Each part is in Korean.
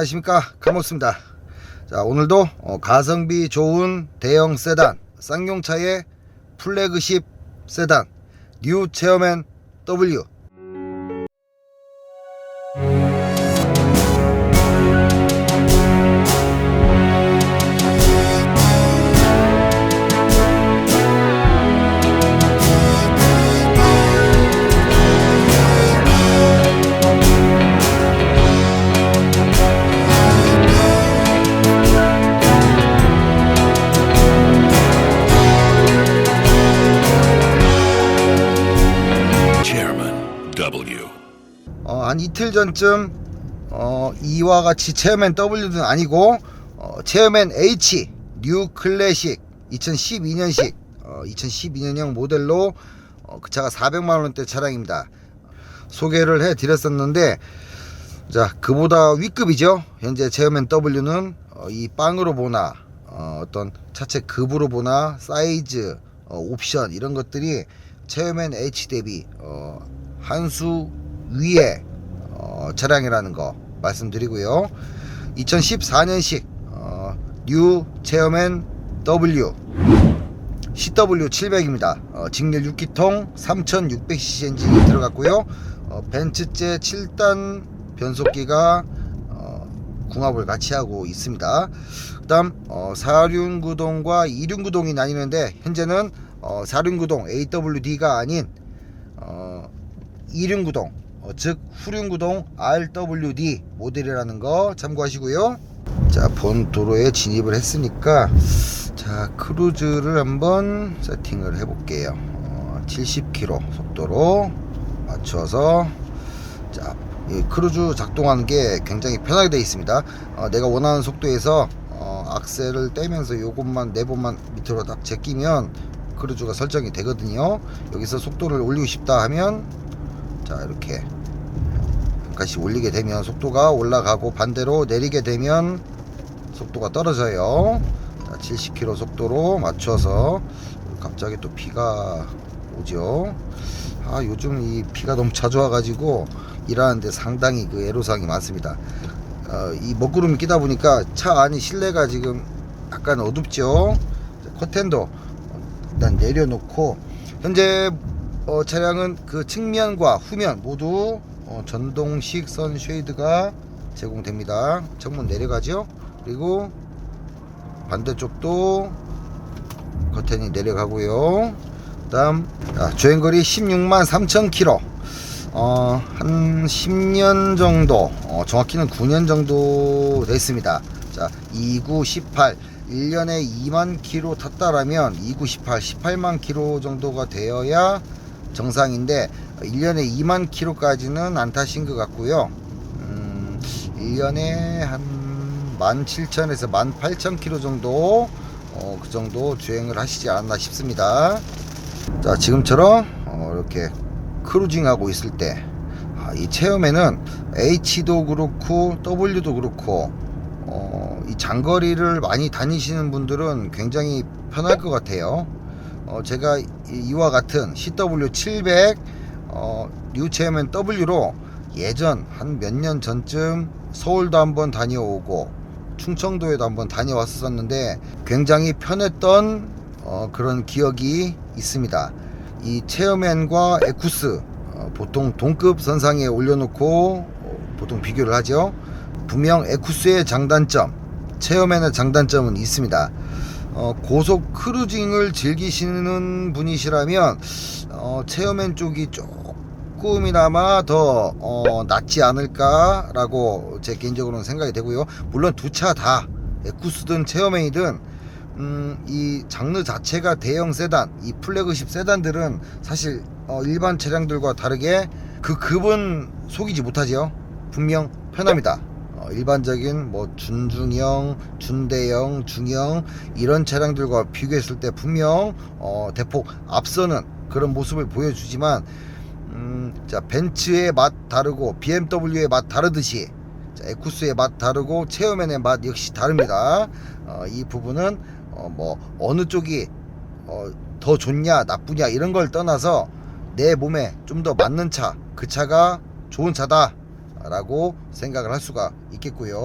안녕하십니까? 카모스입니다. 자 오늘도 어, 가성비 좋은 대형 세단 쌍용차의 플래그십 세단 뉴 체어맨 W 어, 한 이틀 전쯤 어, 이와 같이 체어맨 W는 아니고 어, 체어맨 H 뉴 클래식 2012년식 어, 2012년형 모델로 어, 그 차가 400만 원대 차량입니다. 소개를 해 드렸었는데 자 그보다 위급이죠. 현재 체어맨 W는 어, 이 빵으로 보나 어, 어떤 차체 급으로 보나 사이즈 어, 옵션 이런 것들이 체어맨 H 대비 어, 한 수 위에 어, 차량이라는 거 말씀드리고요. 2014년식 어, 뉴 체어맨 W CW700입니다. 어, 직렬 6기통 3600cc 엔진이 들어갔고요. 어, 벤츠제 7단 변속기가 어, 궁합을 같이 하고 있습니다. 그 다음 어, 4륜구동과 2륜구동이 나뉘는데 현재는 어, 4륜구동 AWD가 아닌 어, 2륜구동 어, 즉 후륜구동 RWD 모델이라는 거 참고하시고요. 자, 본 도로에 진입을 했으니까 자, 크루즈를 한번 세팅을 해 볼게요. 어, 70km 속도로 맞춰서 자, 이 크루즈 작동하는 게 굉장히 편하게 되어 있습니다. 어, 내가 원하는 속도에서 어, 악셀을 떼면서 요것만 네 번만 밑으로 딱 제끼면 크루즈가 설정이 되거든요. 여기서 속도를 올리고 싶다 하면 자 이렇게 다시 올리게 되면 속도가 올라가고 반대로 내리게 되면 속도가 떨어져요. 자, 70km 속도로 맞춰서 갑자기 또 비가 오죠. 아 요즘 이 비가 너무 자주 와가지고 일하는데 상당히 그 애로사항이 많습니다. 어, 이 먹구름이 끼다 보니까 차 안이 실내가 지금 약간 어둡죠. 자, 커튼도 일단 내려놓고 현재 어, 차량은 그 측면과 후면 모두 어, 전동식 선 쉐이드가 제공됩니다. 창문 내려가죠. 그리고 반대쪽도 커튼이 내려가고요. 그다음 자, 주행거리 16만 3천 킬로. 어, 한 10년 정도, 어, 정확히는 9년 정도 됐습니다. 자, 29, 18, 1년에 2만 킬로 탔다라면 29, 18, 18만 킬로 정도가 되어야 정상인데 1년에 2만 킬로까지는 안 타신 것 같고요. 음, 1년에 한 17,000에서 18,000 킬로 정도 어, 그 정도 주행을 하시지 않았나 싶습니다. 자, 지금처럼 어, 이렇게 크루징하고 있을 때, 아, 이 체험에는 H도 그렇고 W도 그렇고, 어, 이 장거리를 많이 다니시는 분들은 굉장히 편할 것 같아요. 어, 제가 이- 이와 같은 CW700 어, 뉴 체험엔 W로 예전 한 몇 년 전쯤 서울도 한번 다녀오고 충청도에도 한번 다녀왔었는데 굉장히 편했던 어, 그런 기억이 있습니다. 이 체어맨과 에쿠스 어, 보통 동급 선상에 올려놓고 어, 보통 비교를 하죠. 분명 에쿠스의 장단점, 체어맨의 장단점은 있습니다. 어, 고속 크루징을 즐기시는 분이시라면 어, 체어맨 쪽이 조금이나마 더 어, 낫지 않을까라고 제 개인적으로는 생각이 되고요. 물론 두 차 다 에쿠스든 체어맨이든 음, 이 장르 자체가 대형 세단, 이 플래그십 세단들은 사실 어, 일반 차량들과 다르게 그 급은 속이지 못하지요. 분명 편합니다. 어, 일반적인 뭐 준중형, 준대형, 중형 이런 차량들과 비교했을 때 분명 어, 대폭 앞서는 그런 모습을 보여주지만 음, 자 벤츠의 맛 다르고 BMW의 맛 다르듯이 자, 에쿠스의 맛 다르고 체어맨의 맛 역시 다릅니다. 어, 이 부분은 어, 뭐 어느 쪽이 어, 더 좋냐 나쁘냐 이런 걸 떠나서 내 몸에 좀 더 맞는 차, 그 차가 좋은 차다 라고 생각을 할 수가 있겠고요.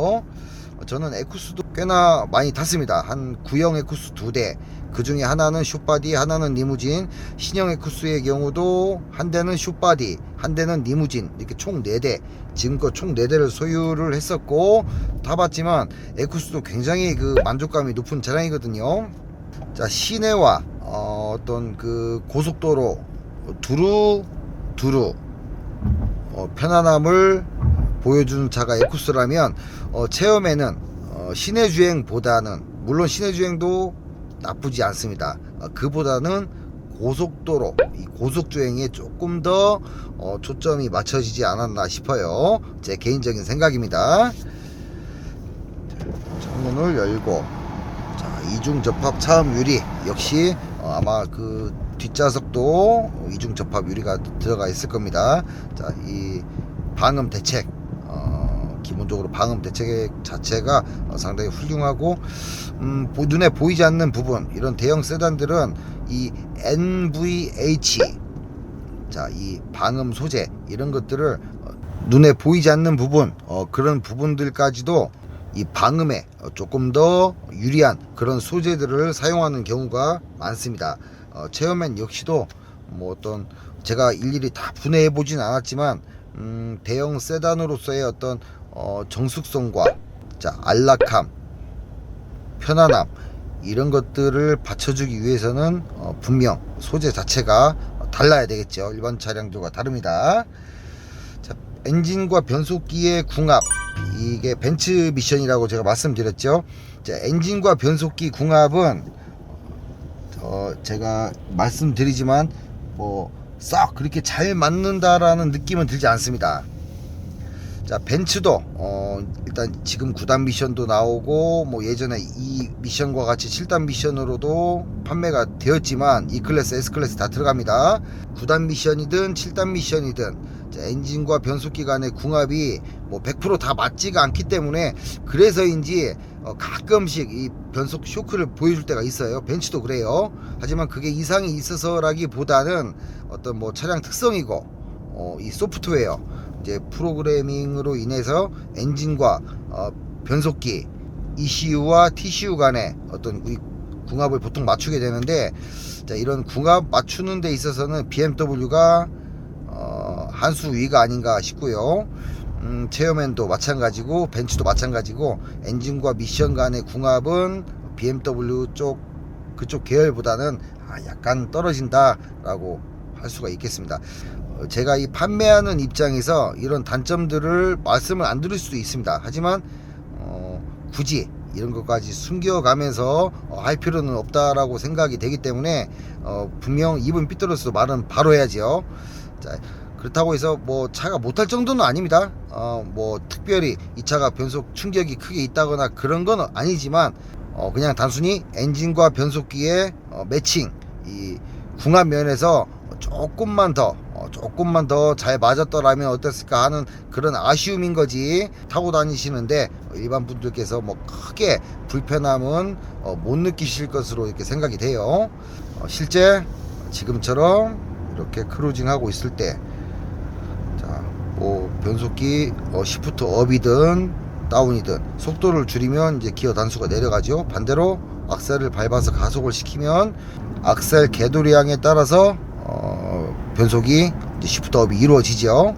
어, 저는 에쿠스도 꽤나 많이 탔습니다. 한 구형 에쿠스 두 대. 그 중에 하나는 슈바디, 하나는 리무진. 신형 에쿠스의 경우도 한 대는 슈바디, 한 대는 리무진. 이렇게 총 네 대. 지금껏 총 네 대를 소유를 했었고 타봤지만 에쿠스도 굉장히 그 만족감이 높은 차량이거든요. 자 시내와 어, 어떤 그 고속도로 두루 두루 어, 편안함을 보여주는 차가 에쿠스라면 어, 체험에는 어, 시내 주행보다는 물론 시내 주행도 나쁘지 않습니다. 어, 그보다는 고속도로 이 고속 주행에 조금 더 어, 초점이 맞춰지지 않았나 싶어요. 제 개인적인 생각입니다. 창문을 열고 자 이중 접합 차음 유리 역시 어, 아마 그 뒷좌석도 이중 접합 유리가 들어가 있을 겁니다. 자 이 방음 대책 어, 기본적으로 방음 대책 자체가 어, 상당히 훌륭하고 음, 보- 눈에 보이지 않는 부분 이런 대형 세단들은 이 NVH 자 이 방음 소재 이런 것들을 어, 눈에 보이지 않는 부분 어, 그런 부분들까지도 이 방음에 어, 조금 더 유리한 그런 소재들을 사용하는 경우가 많습니다. 어, 체어맨 역시도 뭐 어떤 제가 일일이 다 분해해 보진 않았지만 음, 대형 세단으로서의 어떤 어, 정숙성과 자 안락함, 편안함 이런 것들을 받쳐주기 위해서는 어, 분명 소재 자체가 달라야 되겠죠. 일반 차량들과 다릅니다. 자, 엔진과 변속기의 궁합 이게 벤츠 미션이라고 제가 말씀드렸죠. 자, 엔진과 변속기 궁합은 어, 제가 말씀드리지만 뭐 썩 그렇게 잘 맞는다라는 느낌은 들지 않습니다. 자 벤츠도 어, 일단 지금 9단 미션도 나오고 뭐 예전에 이 미션과 같이 7단 미션으로도 판매가 되었지만 E 클래스, S 클래스 다 들어갑니다. 9단 미션이든 7단 미션이든 자, 엔진과 변속기 간의 궁합이 뭐 100%다 맞지가 않기 때문에 그래서인지 어, 가끔씩 이 변속 쇼크를 보여줄 때가 있어요. 벤츠도 그래요. 하지만 그게 이상이 있어서라기보다는 어떤 뭐 차량 특성이고 어, 이 소프트웨어 이제 프로그래밍으로 인해서 엔진과 어, 변속기 ECU와 TCU 간의 어떤 이 궁합을 보통 맞추게 되는데 자, 이런 궁합 맞추는 데 있어서는 BMW가 어, 한수 위가 아닌가 싶고요. 음, 체어맨도 마찬가지고 벤츠도 마찬가지고 엔진과 미션 간의 궁합은 BMW 쪽 그쪽 계열보다는 아, 약간 떨어진다라고 할 수가 있겠습니다. 어, 제가 이 판매하는 입장에서 이런 단점들을 말씀을 안 드릴 수도 있습니다. 하지만 어, 굳이 이런 것까지 숨겨가면서 어, 할 필요는 없다라고 생각이 되기 때문에 어, 분명 입은 삐뚤어서 말은 바로 해야지요. 자, 그렇다고 해서 뭐 차가 못할 정도는 아닙니다. 어, 뭐 특별히 이 차가 변속 충격이 크게 있다거나 그런 건 아니지만 어, 그냥 단순히 엔진과 변속기의 어, 매칭 이 궁합 면에서 조금만 더 어, 조금만 더 잘 맞았더라면 어땠을까 하는 그런 아쉬움인 거지 타고 다니시는데 일반 분들께서 뭐 크게 불편함은 어, 못 느끼실 것으로 이렇게 생각이 돼요. 어, 실제 지금처럼 이렇게 크루징 하고 있을 때 자, 뭐 변속기 어, 시프트 업이든 다운이든 속도를 줄이면 이제 기어 단수가 내려가죠. 반대로 악셀을 밟아서 가속을 시키면 악셀 궤도량에 따라서 어, 변속이 이제 시프트 업이 이루어지죠.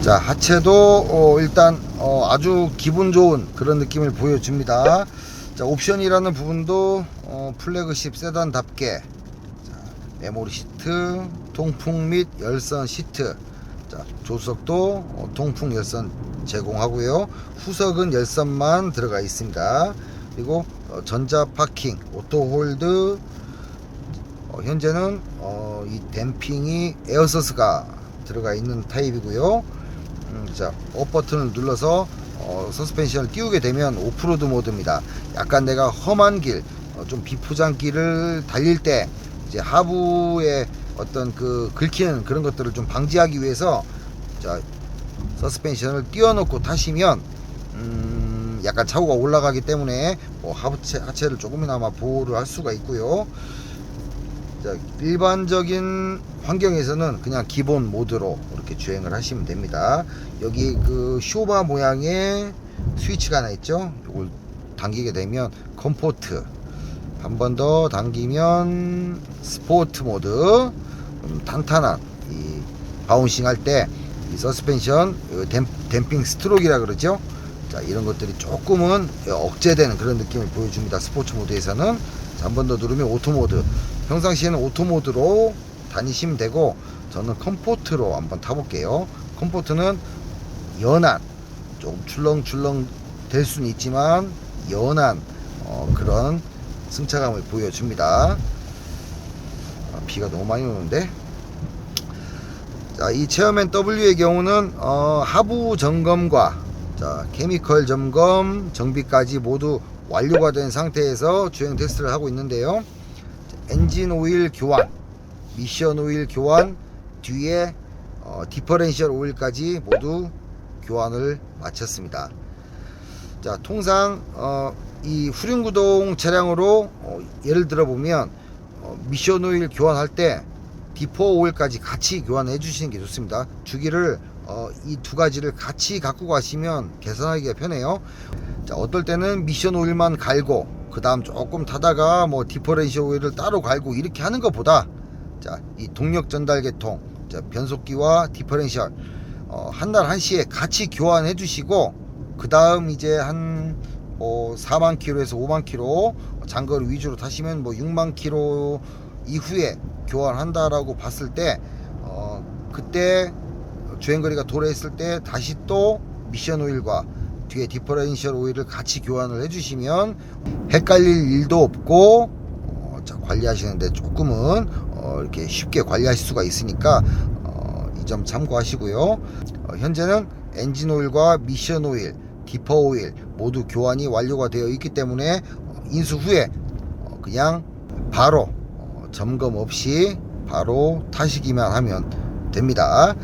자 하체도 어, 일단 어, 아주 기분 좋은 그런 느낌을 보여줍니다. 자 옵션이라는 부분도 어, 플래그십 세단답게 자, 메모리 시트, 통풍 및 열선 시트, 자 조석도 어, 통풍 열선 제공하고요. 후석은 열선만 들어가 있습니다. 그리고 어, 전자 파킹, 오토 홀드, 어, 현재는 어, 이 댐핑이 에어서스가 들어가 있는 타입이고요. 음, 자, 업 버튼을 눌러서 어, 서스펜션을 띄우게 되면 오프로드 모드입니다. 약간 내가 험한 길, 어, 좀 비포장 길을 달릴 때 이제 하부에 어떤 그 긁히는 그런 것들을 좀 방지하기 위해서 자, 서스펜션을 띄워놓고 타시면 음, 약간 차고가 올라가기 때문에 뭐 하체 하체를 조금이나마 보호를 할 수가 있고요. 자, 일반적인 환경에서는 그냥 기본 모드로 이렇게 주행을 하시면 됩니다. 여기 그 쇼바 모양의 스위치가 하나 있죠. 이걸 당기게 되면 컴포트 한 번 더 당기면 스포츠 모드 음, 탄탄한 이 바운싱 할 때 이 서스펜션 어, 댐, 댐핑 스트로크라 그러죠. 자 이런 것들이 조금은 억제되는 그런 느낌을 보여줍니다. 스포츠 모드에서는 한 번 더 누르면 오토 모드. 평상시에는 오토 모드로 다니시면 되고 저는 컴포트로 한번 타볼게요. 컴포트는 연한 좀 출렁출렁 될 수는 있지만 연한 어, 그런 승차감을 보여줍니다. 아, 비가 너무 많이 오는데. 자, 이 체어맨 W의 경우는 어, 하부 점검과 자, 케미컬 점검, 정비까지 모두 완료가 된 상태에서 주행 테스트를 하고 있는데요. 엔진 오일 교환, 미션 오일 교환, 뒤에 어, 디퍼렌셜 오일까지 모두 교환을 마쳤습니다. 자, 통상 어, 이 후륜구동 차량으로 어, 예를 들어 보면 어, 미션 오일 교환할 때 디퍼 오일까지 같이 교환해 주시는 게 좋습니다. 주기를 어, 이 두 가지를 같이 갖고 가시면 계산하기가 편해요. 자, 어떨 때는 미션 오일만 갈고 그 다음 조금 타다가 뭐 디퍼렌셜 오일을 따로 갈고 이렇게 하는 것보다 자, 이 동력 전달 계통, 자, 변속기와 디퍼렌셜 어, 한 달 한시에 같이 교환해 주시고 그 다음 이제 한 뭐 4만 킬로에서 5만 킬로 장거리 위주로 타시면 뭐 6만 킬로 이후에 교환한다라고 봤을 때 어, 그때 주행거리가 도래했을 때 다시 또 미션 오일과 뒤에 디퍼렌셜 오일을 같이 교환을 해주시면 헷갈릴 일도 없고 어, 자, 관리하시는데 조금은 어, 이렇게 쉽게 관리하실 수가 있으니까 어, 이 점 참고하시고요. 어, 현재는 엔진 오일과 미션 오일, 디퍼 오일 모두 교환이 완료가 되어 있기 때문에 어, 인수 후에 어, 그냥 바로 어, 점검 없이 바로 타시기만 하면 됩니다.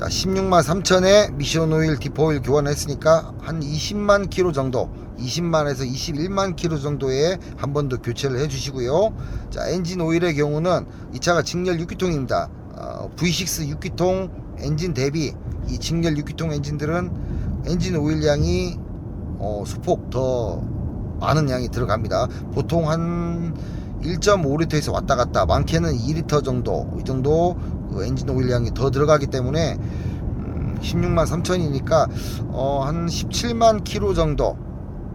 자, 16만 3천에 미션 오일, 디퍼 오일 교환했으니까 한 20만 킬로 정도, 20만에서 21만 킬로 정도에 한 번 더 교체를 해주시고요. 자, 엔진 오일의 경우는 이 차가 직렬 6기통입니다. 어, V6 6기통 엔진 대비 이 직렬 6기통 엔진들은 엔진 오일 양이 어, 소폭 더 많은 양이 들어갑니다. 보통 한 1.5리터에서 왔다 갔다 많게는 2리터 정도 이 정도 그 엔진 오일 양이 더 들어가기 때문에 음, 16만 3천이니까 어, 한 17만 킬로 정도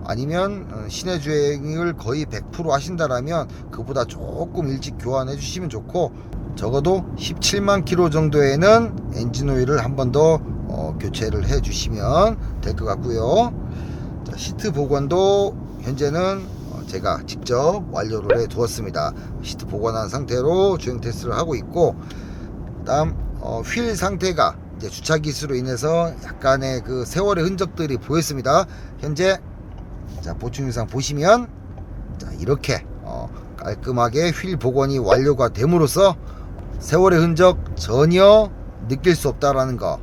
아니면 어, 시내 주행을 거의 100% 하신다라면 그보다 조금 일찍 교환해 주시면 좋고 적어도 17만 킬로 정도에는 엔진 오일을 한 번 더 어, 교체를 해 주시면 될 것 같고요. 자, 시트 복원도 현재는 어, 제가 직접 완료를 해 두었습니다. 시트 복원한 상태로 주행 테스트를 하고 있고 다음 어, 휠 상태가 이제 주차 기수로 인해서 약간의 그 세월의 흔적들이 보였습니다. 현재 자 보충 영상 보시면 자 이렇게 어, 깔끔하게 휠 복원이 완료가 됨으로써 세월의 흔적 전혀 느낄 수 없다라는 거.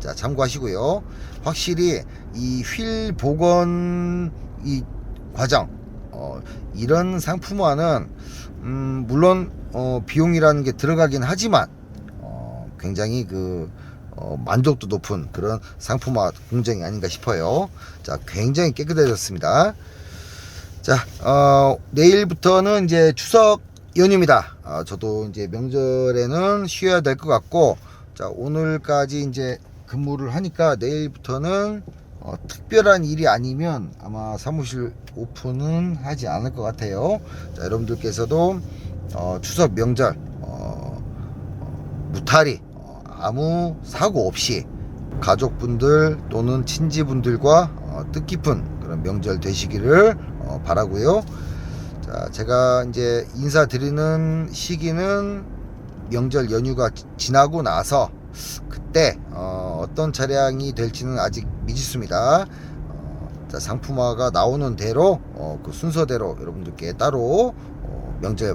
자 참고하시고요. 확실히 이 휠 복원 이 과정 어, 이런 상품화는 음, 물론 어, 비용이라는 게 들어가긴 하지만 어, 굉장히 그 어, 만족도 높은 그런 상품화 공정이 아닌가 싶어요. 자, 굉장히 깨끗해졌습니다. 자, 어, 내일부터는 이제 추석 연휴입니다. 어, 저도 이제 명절에는 쉬어야 될 것 같고, 자, 오늘까지 이제 근무를 하니까 내일부터는 어, 특별한 일이 아니면 아마 사무실 오픈은 하지 않을 것 같아요. 자, 여러분들께서도 어, 추석 명절 어, 어, 무탈이 어, 아무 사고 없이 가족분들 또는 친지분들과 어, 뜻깊은 그런 명절 되시기를 어, 바라고요. 자, 제가 이제 인사드리는 시기는 명절 연휴가 지- 지나고 나서 그때 어, 떤 차량이 될지는 아직 미지수입니다. 어, 자, 상품화가 나오는 대로 어, 그 순서대로 여러분들께 따로 어, 명절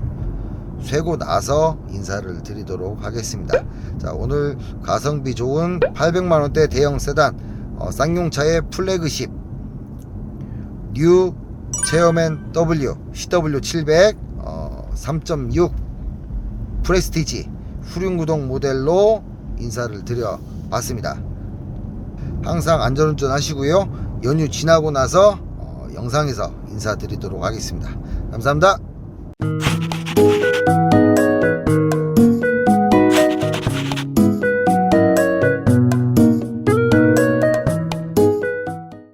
쇠고 나서 인사를 드리도록 하겠습니다. 자, 오늘 가성비 좋은 800만 원대 대형 세단 어, 쌍용차의 플래그십 뉴 체어맨 W CW700 어, 3.6 프레스티지 후륜구동 모델로 인사를 드려봤습니다. 항상 안전운전 하시고요. 연휴 지나고 나서 어, 영상에서 인사드리도록 하겠습니다. 감사합니다.